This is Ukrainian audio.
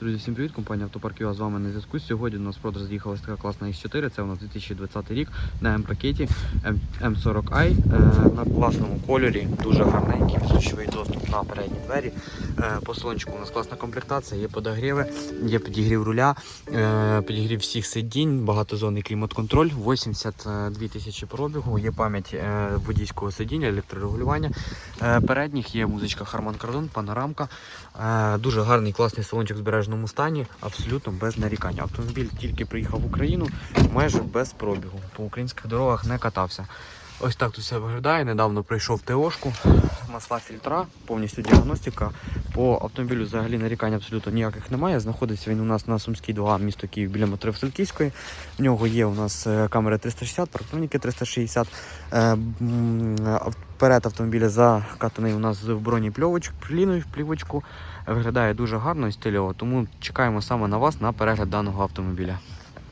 Друзі, всім привіт, компанія Автопарк ЮА з вами на зв'язку. Сьогодні у нас продаж з'їхалась така класна X4, це у нас 2020 рік на М-пакеті М40i е, на класному кольорі, дуже гарненький, безключовий доступ на передні двері. Е, По салончику у нас класна комплектація, є подогріви, є підігрів руля, е, підігрів всіх сидінь, багатозонний клімат-контроль, 82 тисячі пробігу, є пам'ять е, водійського сидіння, електрорегулювання. Передніх є музичка Harman Kardon, панорамка. Дуже гарний класний салончик в збереженому стані, абсолютно без нарікань. Автомобіль тільки приїхав в Україну, майже без пробігу. По українських дорогах не катався. Ось так тут все виглядає. Недавно прийшов ТОшку, масла фільтра, повністю діагностика. По автомобілю взагалі нарікань абсолютно ніяких немає. Знаходиться він у нас на Сумській 2, місто Київ біля Матри Васильківської. В нього є у нас е, камери 360, парктроніки 360. Е, Перед автомобіля закатаний у нас в броні плівочку. Виглядає дуже гарно і стильово, тому чекаємо саме на вас на перегляд даного автомобіля.